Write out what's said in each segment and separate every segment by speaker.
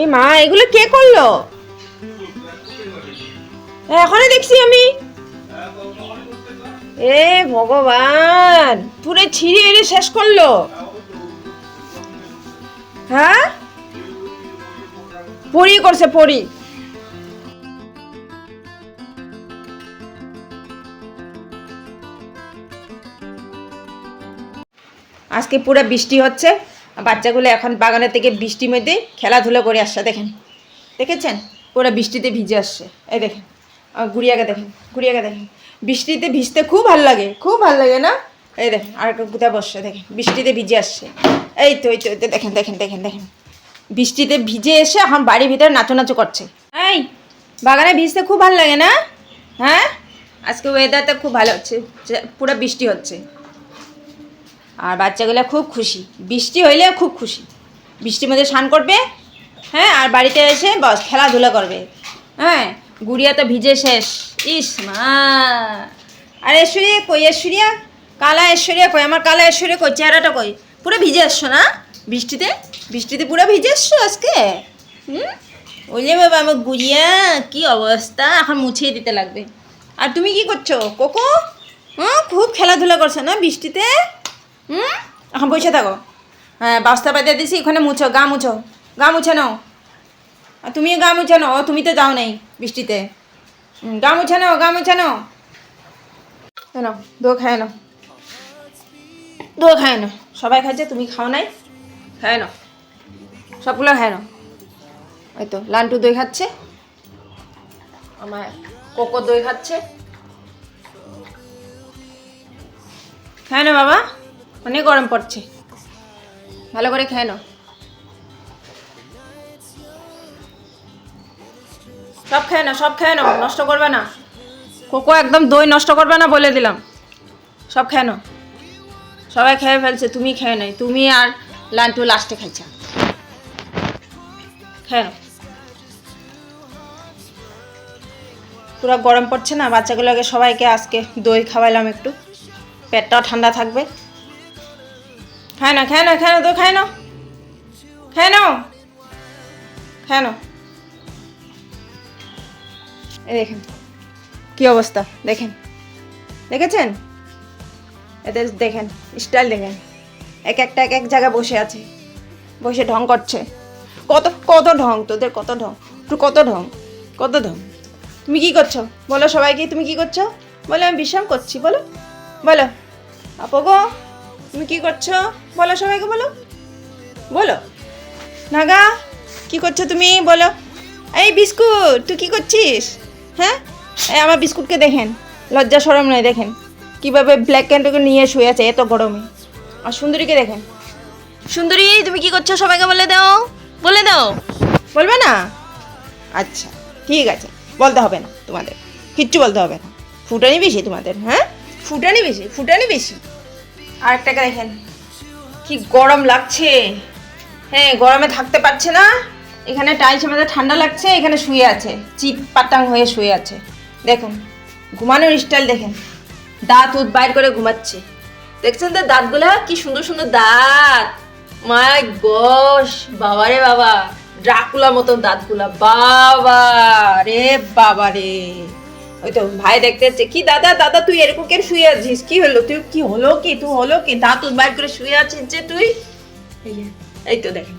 Speaker 1: এই মা, এগুলো কে করল? এখনই দেখছি আমি। এ ভগবান, পুরো ছিঁড়ে শেষ করল। হ্যাঁ? পরি করছে, পরি। আজকে পুরো বৃষ্টি হচ্ছে। বাচ্চাগুলো এখন বাগানের থেকে বৃষ্টির মধ্যে খেলাধুলা করে আসছে, দেখেন। দেখেছেন? পুরো বৃষ্টিতে ভিজে আসছে। এই দেখেন গুড়িয়াকে দেখেন গুড়িয়াকে দেখেন। বৃষ্টিতে ভিজতে খুব ভালো লাগে, খুব ভালো লাগে না? এই দেখেন, আর কোথায় বসছে, দেখেন, বৃষ্টিতে ভিজে আসছে। এই তো এই তো এই তো, দেখেন দেখেন দেখেন দেখেন। বৃষ্টিতে ভিজে এসে এখন বাড়ির ভিতরে নাচো নাচো করছে। এই, বাগানে ভিজতে খুব ভালো লাগে না? হ্যাঁ? আজকে ওয়েদারটা খুব ভালো হচ্ছে, পুরো বৃষ্টি হচ্ছে। আর বাচ্চাগুলো খুব খুশি। বৃষ্টি হইলে খুব খুশি। বৃষ্টির মধ্যে স্নান করবে হ্যাঁ আর বাড়িতে এসে বস, খেলাধুলা করবে। হ্যাঁ গুড়িয়া তো ভিজে শেষ। ইস মা। আর ঐশ্বরিয়া কই, ঐশ্বরিয়া? কালা ঐশ্বরিয়া কই? আমার কালা ঐশ্বরিয়া কই? চেহারাটা কই? পুরো ভিজে আসছো না? বৃষ্টিতে? বৃষ্টিতে পুরো ভিজে আসছো আজকে? হুম? ওলে বাবা, আমার গুড়িয়া, কি অবস্থা? এখন মুছিয়ে দিতে লাগবে। আর তুমি কি করছ? কোকো? হ্যাঁ খুব খেলাধুলা করছ না বৃষ্টিতে? হুম? এখন বসে থাকো। হ্যাঁ বাস্তা পাতে দিছি ওখানে মুছো, গা মুছো। গা মুছে নাও। আর তুমিও গা মুছে নাও তুমি তো যাও নাই বৃষ্টিতে। গা মুছে নাও, গা মুছে নাও। নাও দো খায় নাও। দো খায় নাও। সবাই খাচ্ছে তুমি খাও নাই, খায় নাও। সবগুলো খায় নাও। ওই তো লান্টু দই খাচ্ছে। আমার কোকো দই খাচ্ছে। খায় না বাবা। অনেক গরম পড়ছে। ভালো করে খেয়ে নাও। সব খেয়ে নাও, সব খেয়ে নাও, নষ্ট করবে না। কোকো একদম দই নষ্ট করবে না বলে দিলাম। সব খেয়ে নাও। সবাই খেয়ে ফেলছে, তুমি খেয়ে নাই তুমি আর লান্টু লাস্টে খাইছা। খেয়ে নাও। পুরো গরম পড়ছে না, বাচ্চাগুলোকে সবাইকে আজকে দই খাওয়াইলাম একটু। পেটটাও ঠান্ডা থাকবে। খায় না খায় না খায় না তো, খায় না। খায় নাও খায় না। এই দেখেন, কি অবস্থা, দেখেন। দেখেছেন? এতে দেখেন, স্টাইল দেখেন। এক একটা, এক এক জায়গায় বসে আছে, বসে ঢং করছে। কত কত ঢং, তোদের কত ঢং তুই কত ঢং কত ঢং। তুমি কি করছ? বলো সবাইকে, তুমি কি করছ? বলো, আমি বিশ্রাম করছি, বলো। বলো। আপো গো। তুমি কি করছ? বলো সবাইকে বলো। বলো। নাগা, কি করছ তুমি? বলো। এই বিস্কুট, তুই কি করছিস? হ্যাঁ? এই আমার বিস্কুটকে দেখেন। লজ্জা সরম নয়, দেখেন। কীভাবে ব্ল্যাক ক্যান্ডকে নিয়ে শুয়ে আছে, এত গরমে। আর সুন্দরীকে দেখেন। সুন্দরী, তুমি কি করছ? সবাইকে বলে দাও। বলে দাও। বলবে না? আচ্ছা ঠিক আছে। বলতে হবে না তোমাদের। কিচ্ছু বলতে হবে না। ফুটানি বেশি তোমাদের হ্যাঁ? ফুটানি বেশি ফুটানি বেশি। আরেকটাকে দেখেন। কি গরম লাগছে। হ্যাঁ গরমে থাকতে পারছে না। এখানে টাইলসের মধ্যে ঠান্ডা লাগছে, এখানে শুয়ে আছে। চিপ পাটাং হয়ে শুয়ে আছে। দেখুন, ঘুমানোর স্টাইল দেখেন। দাঁত উত বাইর করে ঘুমাচ্ছে। দেখছেন তো দাঁতগুলা? কি সুন্দর সুন্দর দাঁত। মাই গস, বাবা রে বাবা। ড্রাকুলার মতন দাঁতগুলা। বাবা রে বাবা রে। ওই তো ভাই দেখতে যাচ্ছে কি দাদা দাদা তুই এরকম কেন শুয়ে আছিস? কি হলো? তুই কি হলো কি? তুই হলো কি? দাঁত উত বাইর করে শুয়ে আছিস যে তুই? এই তো দেখেন।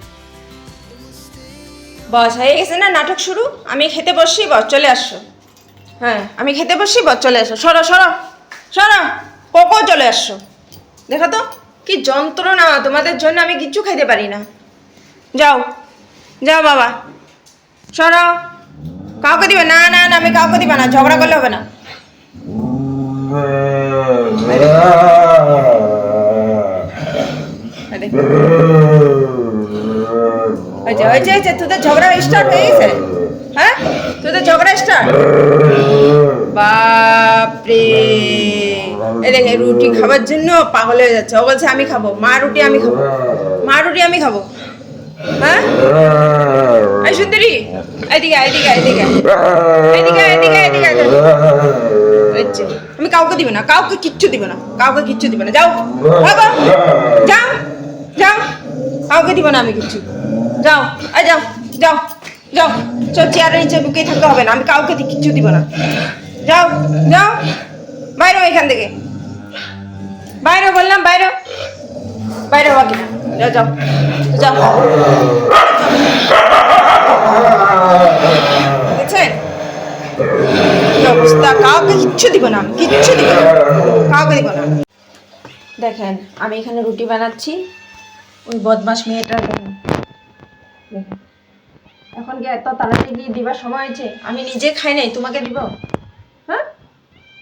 Speaker 1: বস হয়ে গেছে না নাটক শুরু? আমি খেতে বসছি বস চলে আসছো হ্যাঁ আমি খেতে বসছি বস চলে আসো। সরো সরো সরো কোকো চলে আসছো দেখো তো কি যন্ত্রণা তোমাদের জন্য আমি কিচ্ছু খাইতে পারি না। যাও যাও বাবা। সরো। কাউকে দিবে? না না না, আমি কাউকে দিবে না, ঝগড়া করলে হবে না। তোদের ঝগড়া স্টার্ট হয়ে গেছে। হ্যাঁ? তোদের ঝগড়া স্টার্ট বাপরে। এই দেখে রুটি খাবার জন্য পাগল হয়ে যাচ্ছে। ও বলছে, আমি খাব। মা রুটি আমি খাব। মা রুটি আমি খাব। হ্যাঁ এই সুন্দরী এদিকে এদিকে এদিকে। এদিকে এদিকে এদিকে। আমি কাউকে দিব না কাউকে কিচ্ছু দিব না কাউকে কিচ্ছু দিব না যাও যাও যাও কাউকে দিব না আমি কিচ্ছু যাও আয় যাও যাও যাও চল চেয়ারের নিচে লুকিয়ে থাকতে হবে না আমি কাউকে কিচ্ছু দিব না যাও যাও বাইরে এখান থেকে বাইরে বললাম বাইরে বাইরে হওয়া কিনা অবস্থা? কাউকে কিচ্ছু না কিচ্ছু না, কাউকে না। দেখেন, আমি এখানে রুটি বানাচ্ছি। ওই বদমাস মেয়েটা দেখেন দেখেন। এখন কি এত তাড়াতাড়ি গিয়ে দিবার সময় হয়েছে? আমি নিজে খাই নাই, তোমাকে দিব? হ্যাঁ?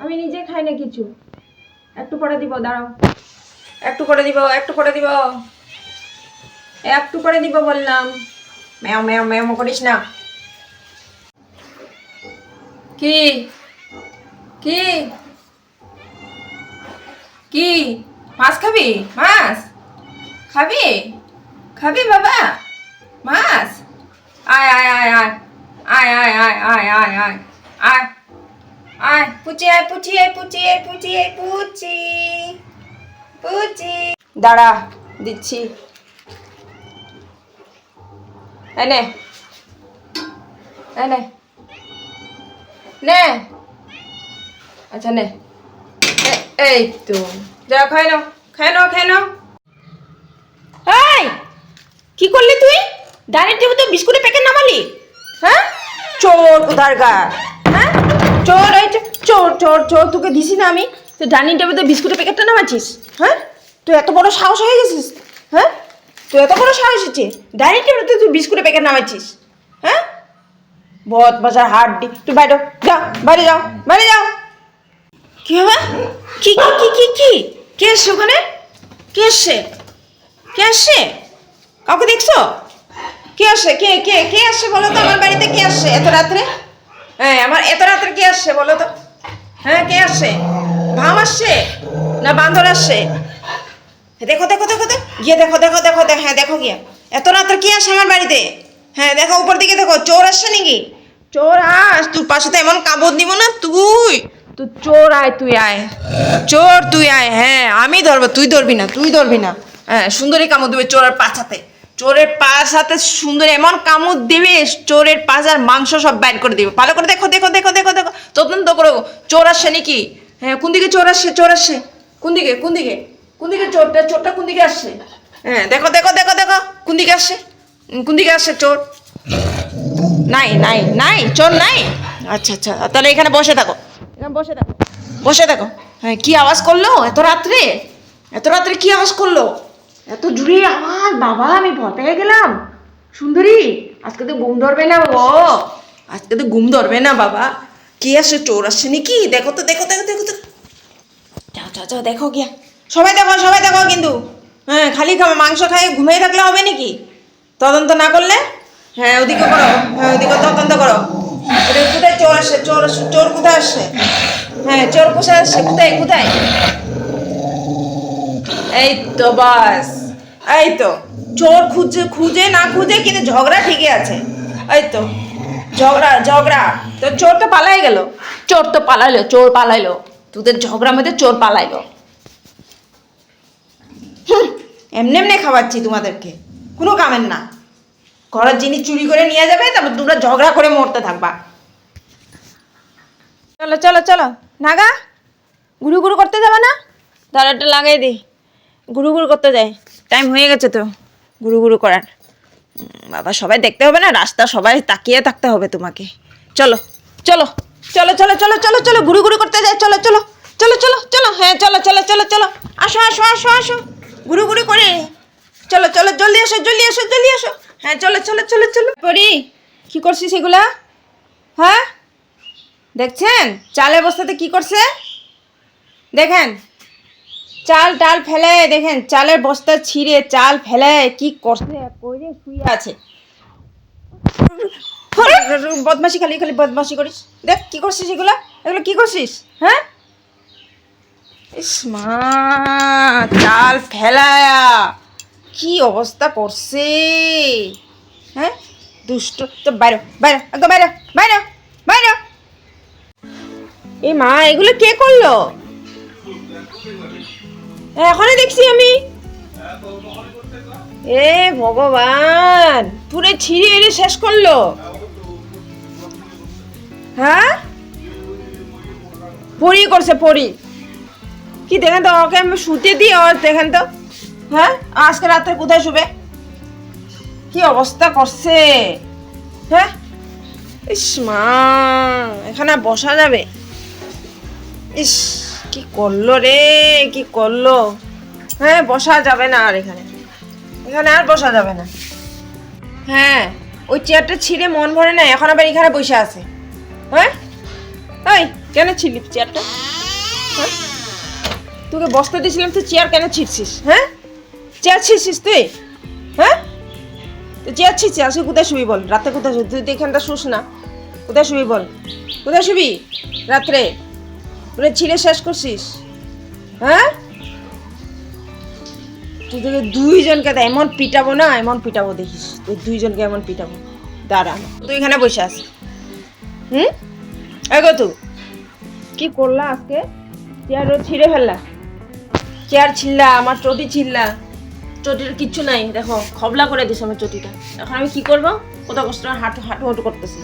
Speaker 1: আমি নিজে খাই না কিছু। একটু পরে দিব, দাঁড়াও। একটু করে দিব, একটু করে দিব। একটু করে দিব বললাম। ম্যাও ম্যাও ম্যাও করিস না। কি? কি? কি? মাছ খাবি? মাছ? খাবি? খাবি বাবা? মাছ? আয় আয় আয় আয়। আয় আয় আয় আয় আয় আয়। আয়। আয়, পুচি আয় পুচি আয় পুচি আয় পুচি আয়, পুচি। পুচি। দাঁড়া, দিচ্ছি। এনে। এনে। নে। আচ্ছা নে। এই তো। যা খাই নাও। খাই নাও খাই নাও। এই কি করলি তুই? ডাইনিং টেবিল তো বিস্কুটের প্যাকেট নামালি। হ্যাঁ? চোর কোথার গা হ্যাঁ? চোর এই চোর চোর চোর তোকে দিছি না আমি। তুই ডাইনিং টেবিল তো বিস্কুটের প্যাকেটটা নামাচ্ছিস। হ্যাঁ? তুই এত বড় সাহস হয়ে গেছিস। হ্যাঁ? তুই এত বড় সাহস হচ্ছে? ডাইনিং টেবিল তুই বিস্কুটের প্যাকেট নামাচ্ছিস হ্যাঁ? বদ বাজার হাট দি তুই বাইরে যাও বাইরে যাও বাইরে যাও। কি হবে কি কি কি কি কি? কে এসছে ওখানে? কে এসছে? কে আসছে কাউকে দেখছ? কে আসছে কে কে কে আসছে বলো তো? আমার বাড়িতে কে আসছে এত রাত্রে? হ্যাঁ আমার এত রাত্রে কে আসছে বলো তো? হ্যাঁ কে আসছে ভাম আসছে না বান্দর আসছে? দেখো দেখো দেখো তো গিয়ে দেখো দেখো দেখো দেখো হ্যাঁ দেখো গিয়ে। এত রাত্রে কি আসে আমার বাড়িতে? হ্যাঁ দেখো, উপর দিকে দেখো, চোর আসছে নাকি? চোর আস, তোর পাশে তো এমন কাবড় দিব না তুই। তুই চোর আয়, তুই আয়। চোর তুই আয় হ্যাঁ আমি ধরবো, তুই ধরবি না, তুই ধরবি না। হ্যাঁ সুন্দরী কামড় দিবে চোরের পাছাতে। চোরের পাছাতে সুন্দর এমন কামড় দিবে, চোরের পাছার মাংস সব বাইর করে দিবে। ভালো করে দেখো দেখো দেখো দেখো দেখো। তদন্ত করো। চোর আসছে নাকি? হ্যাঁ কোন দিকে চোর আসছে চোর আসছে? কোন দিকে কোন দিকে? কোন দিকে চোরটা চোরটা কোন দিকে আসছে? হ্যাঁ দেখো দেখো দেখো দেখো কোন দিকে আসছে? কোন দিকে আসছে চোর? নাই নাই নাই চোর নাই। আচ্ছা আচ্ছা তাহলে এখানে বসে থাকো। এখানে বসে থাকো। বসে থাকো। হ্যাঁ কি আওয়াজ করল এত রাত্রে? এত রাত্রে কি আওয়াজ করল? এত জুড়ে আওয়াজ বাবা আমি ভয় পেয়ে গেলাম। সুন্দরী আজকে তো ঘুম ধরবে না ও আজকে তো ঘুম ধরবে না বাবা। কি আসছে চোর? আসছে নাকি? দেখো তো দেখো দেখো দেখো তো যাও যাও যাও দেখো গিয়া। সবাই দেখো সবাই দেখো কিন্তু। হ্যাঁ খালি খাবে, মাংস খাই ঘুমিয়ে থাকলে হবে নাকি? তদন্ত না করলে? হ্যাঁ ওদিকে করো। হ্যাঁ ওদিকে তদন্ত করো। কোথায় চোর আসছে চোর চোর কোথায় আসছে হ্যাঁ চোর কোথায় আসছে কোথায় কোথায়? এই তো বাস। এই তো। চোর খুঁজে খুঁজে, না খুঁজে কিন্তু ঝগড়া ঠিকই আছে। এই তো। ঝগড়া ঝগড়া। তো চোর তো পালাই গেল। চোর তো পালাইলো, চোর পালাইলো। তোদের ঝগড়ার মধ্যে চোর পালাইলো। এমনি এমনি খাওয়াচ্ছি তোমাদেরকে কোনো কামের না ঘরের জিনিস চুরি করে নিয়ে যাবে তারপর তোমরা ঝগড়া করে মরতে থাকবা চলো চলো চলো নাগা গুরু গুরু করতে যাবে না দাঁড়াটা লাগাই দিই গুরু গুরু করতে যাই টাইম হয়ে গেছে তো গুরু গুরু করার বাবা সবাই দেখতে হবে না রাস্তা সবাই তাকিয়ে থাকতে হবে তোমাকে চলো চলো চলো চলো চলো চলো চলো গুরু গুরু করতে যাই চলো চলো চলো চলো চলো হ্যাঁ চলো চলো চলো চলো আসো আসো আসো আসো গুরু করে। চলো চলো, জলদি আসো জলদি আসো জলদি আসো। হ্যাঁ চলো চলো চলো চলো। পরি, কি করছিস এগুলা? হ্যাঁ? দেখছেন? চালের বস্তাতে কি করছে? দেখেন। চাল টাল ফেলে, দেখেন, চালের বস্তা ছিঁড়ে চাল ফেলে, কি করছে? কইরে শুয়ে আছে। বদমাসি খালি খালি বদমাসি করিস। দেখ, কি করছিস এগুলো? এগুলো কি করছিস? হ্যাঁ? ইস মা চাল ফেলায়া। কি অবস্থা করছে? হ্যাঁ? দুষ্ট, তো বাইরে বাইরে, একদম বাইরে বাইরে বাইরে। এ মা, এগুলো কে করল? এখনই দেখছি আমি। এ ভগবান, পুরে ছিঁড়ে এড়ে শেষ করল। হ্যাঁ? পরি করছে, পরি। কি দেখেন তো, ওকে আমি শুতে দিই আর দেখেন তো। হ্যাঁ আজকে রাত্রে কোথায় শুবে? কি অবস্থা করছে? হ্যাঁ? ইস মা, এখানে বসা যাবে? ইস, কি করল রে, কি করল? হ্যাঁ বসা যাবে না আর এখানে। এখানে আর বসা যাবে না। হ্যাঁ ওই চেয়ারটা ছিঁড়ে মন ভরে না এখন আবার এখানে বসে আছে। হ্যাঁ? ওই কেন ছিলি চেয়ারটা হ্যাঁ? তোকে বসতে দিয়েছিলাম তুই চেয়ার কেন ছিঁড়ছিস? হ্যাঁ? চেয়ার ছিঁড়ছিস তুই? হ্যাঁ? তুই চেয়ার ছিঁড়ছিস আজকে কোথায় শুবি বল? রাতে কোথায় শুবি? তুই তো এখানটা শুস না। কোথায় শুবি বল? কোথায় শুবি? রাত্রে? তুই ছিঁড়ে শেষ করছিস। হ্যাঁ? তুই তোকে দুইজনকে তো এমন পিটাবো না এমন পিটাবো দেখিস। তুই দুইজনকে এমন পিটাবো। দাঁড়া। তুই এখানে বসে আস হুম? এগো তুই কি করলা আজকে? চেয়ার ছিঁড়ে ফেললা। চেয়ার ছিললা, আমার চটি ছিল্লা। চটির কিচ্ছু নাই, দেখো, খবলা করে দিস আমার চটিটা। এখন আমি কি করব? কত কষ্ট হাঁটু হাঁটু হাঁটু করতেছি।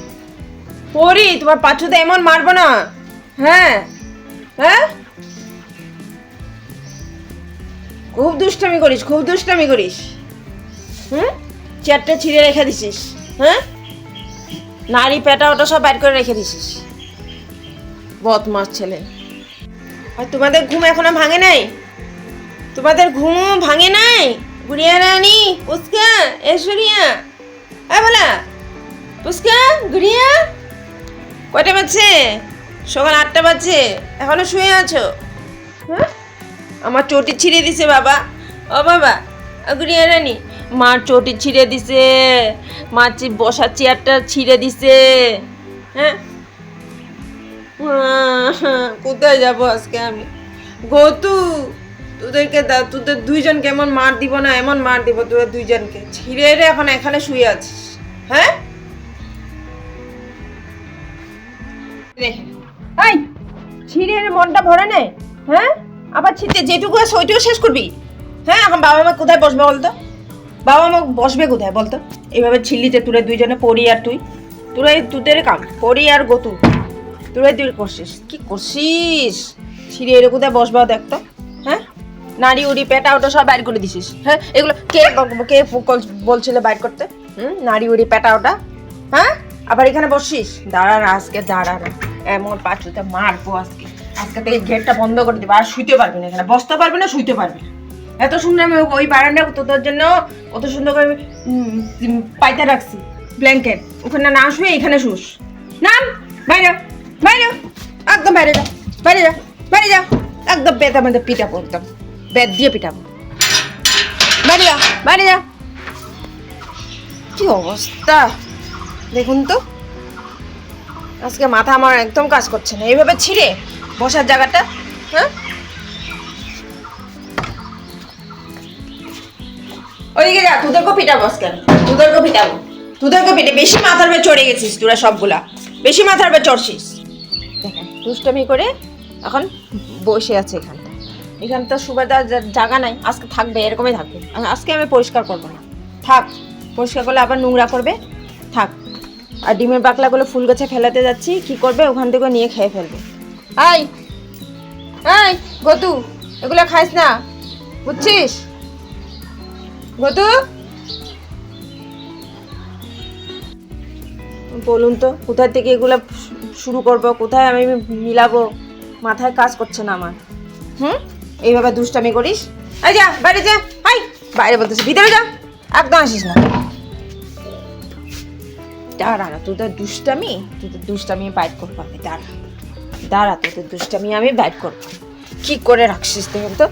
Speaker 1: পরি, তোমার পাছুতে এমন মারবো না। হ্যাঁ? হ্যাঁ? খুব দুষ্টামি করিস, খুব দুষ্টামি করিস। হুম? চেয়ারটা ছিঁড়ে রেখে দিছিস। হ্যাঁ? নারী পেটা ওটা সব বাইর করে রেখে দিছিস। বদমাস ছেলে। আর তোমাদের ঘুম এখনও ভাঙে নাই? তোমাদের ঘুম ভাঙে নাই? গুড়িয়া রানী পুস্কা এসরিয়া হ্যাঁ বলা পুস্কা গুড়িয়া। কয়টা বাজছে? সকাল আটটা বাজছে, এখনও শুয়ে আছো? হ্যাঁ? আমার চটি ছিঁড়ে দিছে বাবা। ও বাবা গুড়িয়া রানী, মার চটি ছিঁড়ে দিছে। মার বসার চেয়ারটা ছিঁড়ে দিছে। হ্যাঁ? কোথায় যাব আজকে আমি? গতু তোদেরকে তোদের দুইজন কেমন মার দিব না, এমন মার দিব তোদের দুইজনকে। ছিঁড়ে রে এখন এখানে শুয়ে আছিস। হ্যাঁ? এই, ছিঁড়ে মনটা ভরে নে। হ্যাঁ? আবার ছিঁড়তে যেটুকু আছে ওইটুকু শেষ করবি। হ্যাঁ এখন বাবা মা কোথায় বসবে বলতো? বাবা মা বসবে কোথায় বলতো? এইভাবে ছিল্লিতে তুলে দুইজনে পড়ি আর তুই। তোরা তোদের কাম, পড়ি আর গতু। তোরা তুই করছিস। কি করছিস? ছিঁড়ে এর কোথায় বসবাও দেখতো? নাড়ি উড়ি, পেটা ওটা সব বাইর করে দিছিস। হ্যাঁ? এগুলো কে কে বলছিল বাইর করতে? হুম? নাড়ি উড়ি, পেটা ওটা? হ্যাঁ? আবার এখানে বসছিস দাঁড়া না আজকে, দাঁড়া না। এমন পাঁচুতে মারবো আজকে। আজকে এই গেটটা বন্ধ করে দিবো। আর শুইতে পারবি না এখানে। বসতে পারবি না, শুইতে পারবি না। এত সুন্দর আমি ওই বারান্দা তোদের জন্য কত সুন্দর করে পাইতে রাখছি। ব্ল্যাঙ্কেট। ওখানে না শুয়ে এখানে শুস। নাম! বাইরে বাইরে একদম বাইরে যা। বাইরে যা। বাইরে যা। একদম বেদ আমাদের পিটাবো একদম বেদ দিয়ে পিটাবো। বাইরে যা বাইরে যা। কি অবস্থা? দেখুন তো। আজকে মাথা আমার একদম কাজ করছে না। এইভাবে ছিঁড়ে বসার জায়গাটা হ্যাঁ? ওইদিকে যা তোদেরকে পিটাবো আজকে আমি। তোদেরকে পিটাবো। তোদেরকে পিটে বেশি মাথার উপরে চড়ে গেছিস তোরা সবগুলা। বেশি মাথার উপরে চড়ছিস। দেখেন, দুষ্টমি করে এখন বসে আছে এখানটা তো সুবেদার জা- জায়গা নাই, আজকে থাকবে, এরকমই থাকবে। আজকে আমি পরিষ্কার করব না। থাক, পরিষ্কার করলে আবার নোংরা করবে। থাক, আর ডিমের বাকলাগুলো ফুল গাছে ফেলাতে যাচ্ছি, কি করবে? ওখান থেকে নিয়ে খেয়ে ফেলবে। আই আই গতু এগুলো খাইস না, বুঝছিস? গতু বলুন তো, কোথায় থেকে এগুলো শুরু করব? কোথায় আমি মিলাবো? মাথায় কাজ করছে না আমার। হুম? এইভাবে দুষ্টামি করিস। এই যা, বাইরে যা, হাই। বাইরে বলতেছি, ভিতরে যা। একদম আসিস না। দাঁড়া না, তোদের দুষ্টামি? তোদের দুষ্টামি বাইট করব আমি, দাঁড়া। দাঁড়া, তোদের দুষ্টামি আমি বাইট করব। কি করে রাখছিস দেখুন তো?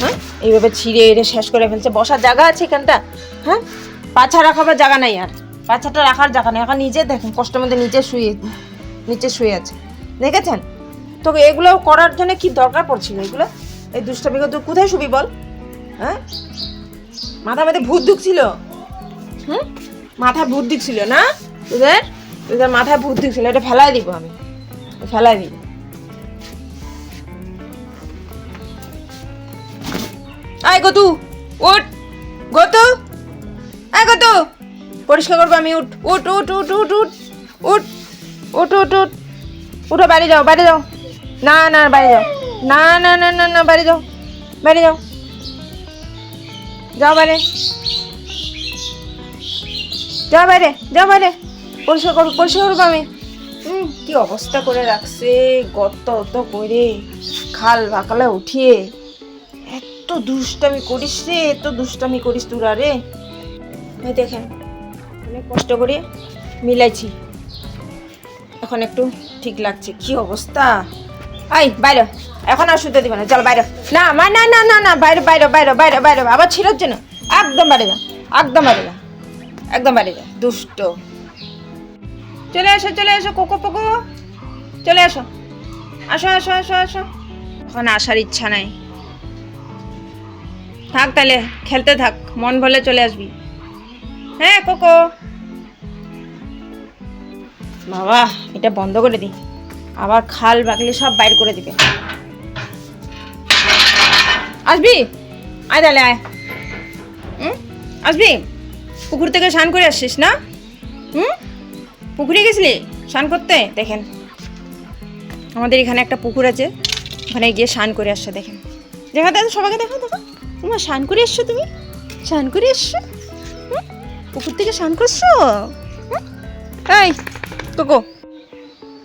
Speaker 1: হ্যাঁ? এইভাবে ছিঁড়ে এড়ে শেষ করে ফেলছে। বসার জায়গা আছে এখানটা? হ্যাঁ? পাছা রাখাবার জায়গা নাই আর। পাছাটা রাখার জায়গা নেই। এখন নিজে দেখেন, কষ্টের মধ্যে নিজে শুয়ে নিচে শুয়ে আছে। দেখেছেন? তোকে এগুলো করার জন্য কি দরকার পড়ছিল এগুলো? এই দুষ্টামিকে তুই কোথায় শুবি বল? হ্যাঁ? মাথা মধ্যে ভূত ঢুকছিল। হুম? মাথায় ভূত ঢুকছিল না? তোদের? তোদের মাথায় ভূত ঢুকছিল, এটা ফেলাই দিব আমি। ফেলাই দিব। আয় গতু ওঠ গতু আয় গতু। পরিষ্কার করব আমি, উঠ। উঠ উঠ উঠ উঠ উঠ। উঠ উঠ উঠ উঠ। উঠো, বাড়ি যাও বাড়ি যাও। না না, বাড়ি যাও। না না না না না বাড়ি যাও বাড়ি যাও। যাও বাইরে। যাও বাইরে যাও বাইরে। পরিষ্কার করব পরিষ্কার করব আমি। হুম, কি অবস্থা করে রাখছে গর্ত অত করে খাল বাকালে উঠিয়ে। এত দুষ্টামি করিস রে এত দুষ্টামি করিস তোরা রে। দেখেন অনেক কষ্ট করে মিলাইছি। এখন একটু ঠিক লাগছে কি অবস্থা? আই বাইরে। এখন আর শুতে দিবে না। চল বাইরে। না, মা, না না না না, বাইরে বাইরে বাইরে বাইরে বাইরে আবার ছিঁড়াচ্ছে জন্য। একদম বাইরে যা, একদম বাইরে যা, একদম বাইরে যা। দুষ্ট। চলে এসো চলে এসো, কোকো পোকো। চলে এসো। আসো আসো আসো আসো। এখন আসার ইচ্ছা নাই। থাক তাহলে, খেলতে থাক, মন ভরে চলে আসবি। হ্যাঁ কোকো। বাবা, এটা বন্ধ করে দি আবার খাল বাকলি সব বাইর করে দিবে। আসবি? আয় তাহলে আয়। হুম? আসবি? পুকুর থেকে স্নান করে আসছিস না? হুম? পুকুরে গেছিলি স্নান করতে? দেখেন। আমাদের এখানে একটা পুকুর আছে। ওখানে গিয়ে স্নান করে আসছে, দেখেন। দেখা দেখো সবাইকে দেখো দেখো তোমার স্নান করে এসছো তুমি? স্নান করে এসছো? পুকুর থেকে স্নান করছ? এই, তোকো।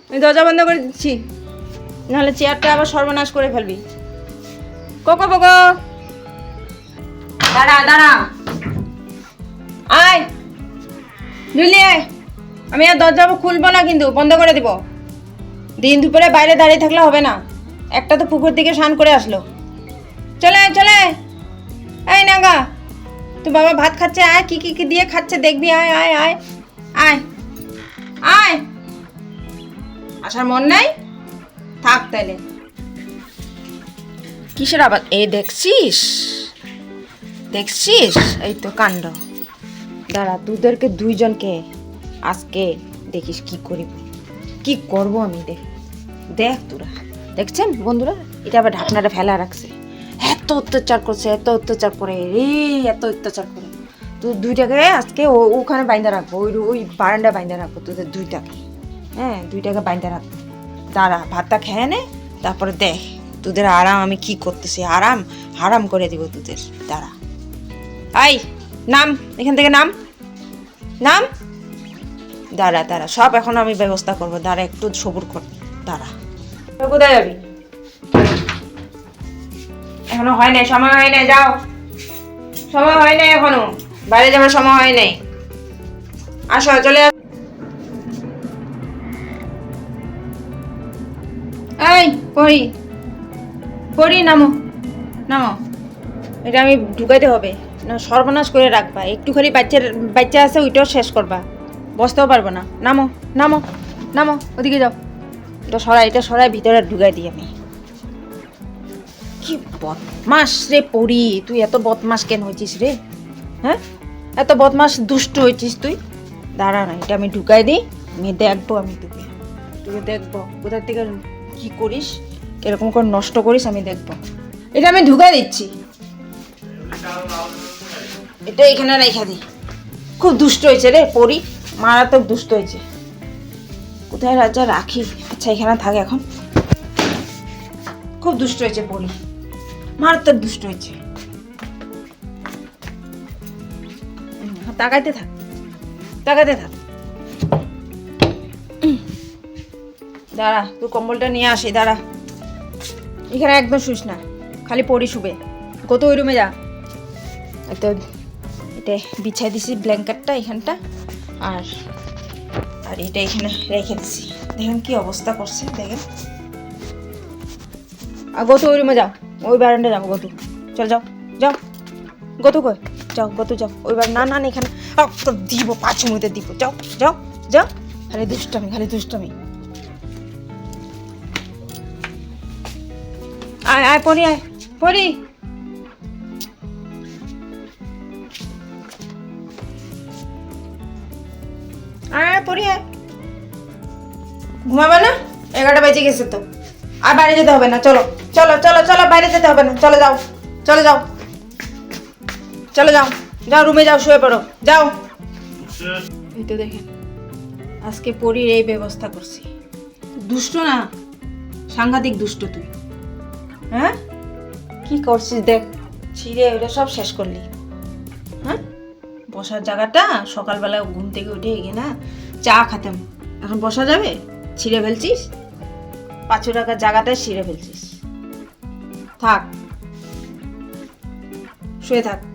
Speaker 1: আমি দরজা বন্ধ করে দিচ্ছি। নাহলে চেয়ারটা আবার সর্বনাশ করে ফেলবি। কোকো পোকো দাঁড়া দাঁড়া। আয়। আয় আমি আর দরজা খুলবো না কিন্তু, বন্ধ করে দিব। দিন দুপুরে বাইরে দাঁড়িয়ে থাকলে হবে না। একটা তো পুকুর দিকে স্নান করে আসলো। চলে চলে। এই নাগা তো বাবা ভাত খাচ্ছে, আয় কি কি দিয়ে খাচ্ছে দেখবি, আয় আয় আয়। আয়। আয়। আসার মন নাই? থাক তাইলে। কিসের আবার? এ, দেখছিস? দেখছিস? এই তো কাণ্ড। দাঁড়া, তোদেরকে দুইজনকে আজকে দেখিস কি করিব। কি করব আমি দেখ। দেখ তোরা। দেখছেন বন্ধুরা? এটা আবার ঢাকনাটা ফেলা রাখছে। এত অত্যাচার করছে, এত অত্যাচার করে, রে, এত অত্যাচার করে। তো দুইটাকে আজকে ওখানে বাইন্দা রাখব, ওই ওই বারান্ডা বাইন্দা রাখব তোদের দুইটাকে। হ্যাঁ দুইটাকে বাইন্দা রাখব। দাঁড়া, ভাতটা খেয়ে নে, তারপরে দেখ। তোদের আরাম, আমি কি করতেছি? আরাম? হারাম করে দিব তোদের। দাঁড়া। আই, নাম, এখান থেকে নাম। নাম? দাঁড়া দাঁড়া। সব এখন আমি ব্যবস্থা করব। দাঁড়া, একটু সবুর কর। দাঁড়া। কোথায় যাবি? এখনও হয় নাই, সময় হয় নাই, যাও। সময় হয় নাই এখনও। বাইরে যাওয়ার সময় হয় নাই। আসো, চলে এই পড়ি পড়ি নামো নামো। এটা আমি ঢুকাইতে হবে, না, সর্বনাশ করে রাখবা। একটুখানি বাচ্চার বাচ্চা আছে, ওইটাও শেষ করবা। বসতেও পারব না। নামো নামো নামো, ওদিকে যাও। এটা সরাই এটা সরাই, ভিতরে ঢুকাই দিই আমি। কি বদমাস রে পড়ি তুই এত বদমাস কেন হয়েছিস রে? হ্যাঁ? এত বদমাস দুষ্ট হয়েছিস তুই? দাঁড়া না, এটা আমি ঢুকাই দিই, আমি দেখব, আমি তোকে। তোকে দেখব, কোথার থেকে কি করিস? কীরকম করে নষ্ট করিস, আমি দেখব। এটা আমি ঢুকাই দিচ্ছি। এটা এখানে রেখে দিই খুব দুষ্ট হয়েছে রে, পরি। মারাত্মক দুষ্ট হয়েছে। কোথায় রাজা? রাখি। আচ্ছা এখানে থাকে এখন। খুব দুষ্ট হয়েছে পড়ি মারাত্মক দুষ্ট হয়েছে। তাকাইতে থাক। তাকাইতে থাক। দাঁড়া তুই কম্বলটা নিয়ে আসি, দাঁড়া। এখানে একদম শুস না, খালি পড়ি শুবে। কত ওই রুমে যা। তো এটা বিছাই দিছি ব্ল্যাঙ্কেটটা এখানটা, আর আর এটা এখানে রেখে দিছি। দেখেন কি অবস্থা করছে, দেখেন। আর গত ওই রুমে যাও ওই বারান্ডা যাও গত চল যাও যাও। গত কই? যাও গত যাও। ওই বার না না এখানে দিব, পাঁচ মিনিটে দিব। যাও যাও যাও। খালি দুষ্টামি খালি দুষ্টামি। আয় আয় পড়ি আয়। পড়ি আয় পড়ি আয়। ঘুমাবে না? এগারোটা বেজে গেছে তো। আর বাইরে যেতে হবে না, চলো। চলো চলো চলো, বাইরে যেতে হবে না। চলো যাও চলো যাও। চলো যাও যাও, রুমে যাও, শুয়ে পড়ো। যাও। এই তো দেখেন, আজকে পরীর এই ব্যবস্থা করছি। দুষ্ট না, সাংঘাতিক দুষ্ট তুই। হ্যাঁ? কি করছিস দেখ, ছিঁড়ে ওটা সব শেষ করলি। হ্যাঁ? বসার জায়গাটা সকালবেলা ঘুম থেকে উঠে গিয়ে না চা খাতাম। এখন বসা যাবে? ছিঁড়ে ফেলছিস? পাঁচশো টাকার জায়গাটায় ছিঁড়ে ফেলছিস। থাক। শুয়ে থাক।